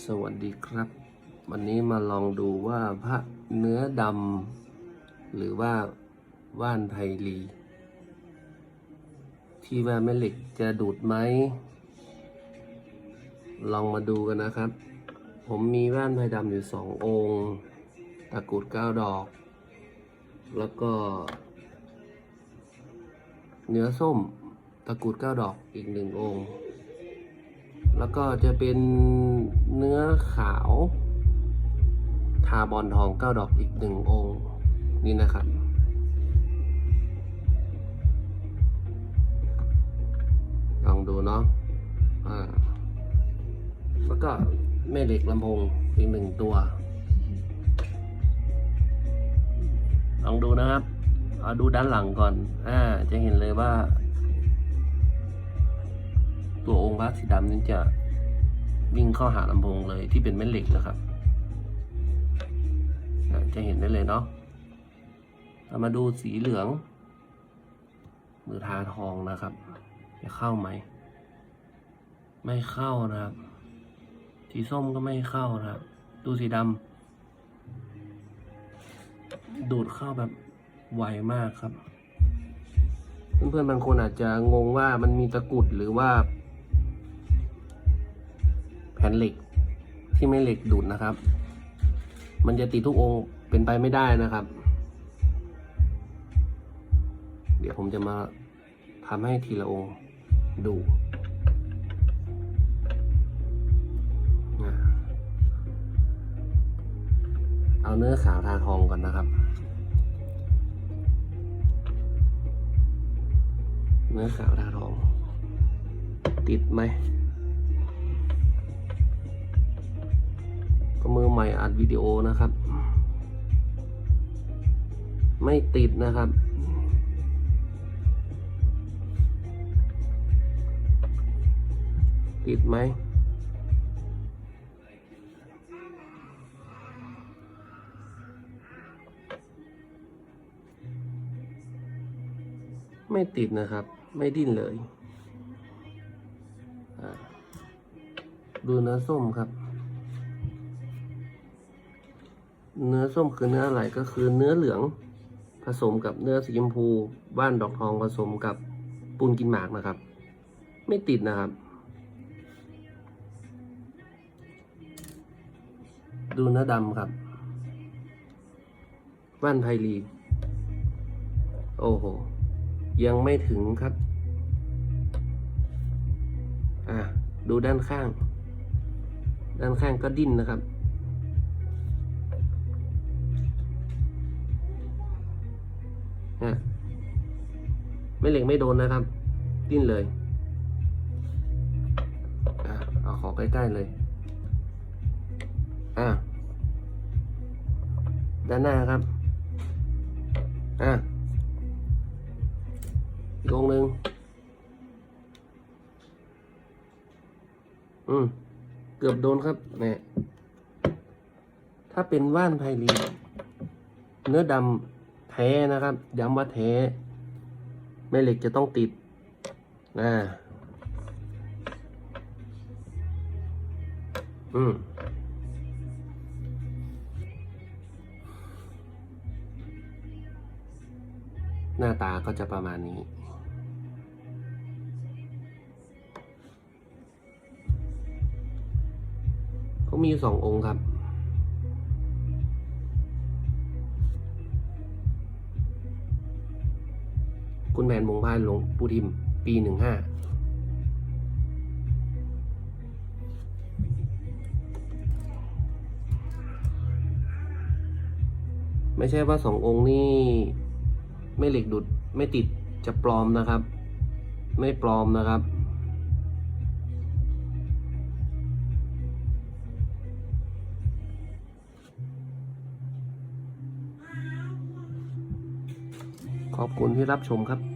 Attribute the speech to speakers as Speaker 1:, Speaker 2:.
Speaker 1: สวัสดีครับ วันนี้มาลองดูว่าพระเนื้อดำหรือว่าว่านไพลี ที่ว่าแม่เหล็กจะดูดไหม ลองมาดูกันนะครับ ผมมีว่านไพดำอยู่สององค์ ตะกุดเก้าดอก แล้วก็ เนื้อส้มตะกุดเก้าดอกอีกหนึ่งองค์ แล้วก็จะเป็นเนื้อขาวทาบอลทองเก้าดอกอีกหนึ่งองค์นี่นะครับ ลองดูเนาะอ่าแล้วก็แม่เหล็กลำโพงอีกหนึ่งตัว ลองดูนะครับ เอาดูด้านหลังก่อน อ่า จะเห็นเลยว่า ตัวองค์พระสีดำนี่จะวิ่งเข้าหาลำโพงเลยที่เป็นแม่เหล็กนะครับจะเห็นได้เลยเนาะเรามาดูสีเหลืองหรือทาทองนะครับจะเข้าไหม ไม่เข้านะครับ สีส้มก็ไม่เข้านะครับ ดูสีดำดูดเข้าแบบไวมากครับ เพื่อนๆบางคนอาจจะงงว่ามันมีตะกุดหรือว่า ผ่นเหล็กที่ไม่เหล็กดูดนะครับ มันจะติดทุกองค์เป็นไปไม่ได้นะครับ เดี๋ยวผมจะมาทำให้ทีละองค์ดูเอาเนื้อขาวทาทองก่อนนะครับ เนื้อขาวทาทอง ติดไหม ก็มือใหม่อัดวิดีโอนะครับ ไม่ติดนะครับ ติดไหมไม่ติดนะครับ ไม่ดิ้นเลย ดูเนื้อส้มครับ เนื้อส้มคือเนื้ออะไรก็คือเนื้อเหลืองผสมกับเนื้อสีชมพู บ้านดอกทองผสมกับปูนกินหมากนะครับ ไม่ติดนะครับ ดูเนื้อดำครับว่านไพลี โอ้โห ยังไม่ถึงครับ อะ ดูด้านข้าง ด้านข้างก็ดิ้นนะครับ ฮะไม่เหล็กไม่โดนนะครับ ดิ้นเลยอะเอาขอใกล้ๆเลย อะด้านหน้าครับ อะอีกองหนึ่งอืม เกือบโดนครับเนี่ยถ้าเป็นว่านไพลีเนื้อดำ แท้นะครับ ย้ำว่าแท้ แม่เหล็กจะต้องติดนะอืมหน้าตาก็จะประมาณนี้เขามีอยู่สององค์ครับ คุณแผนมงพานหลวงปู่ทิม ปีหนึ่งห้าไม่ใช่ว่าสององค์นี่ไม่เหล็กดุดไม่ติดจะปลอมนะครับ ไม่ปลอมนะครับขอบคุณที่รับชมครับ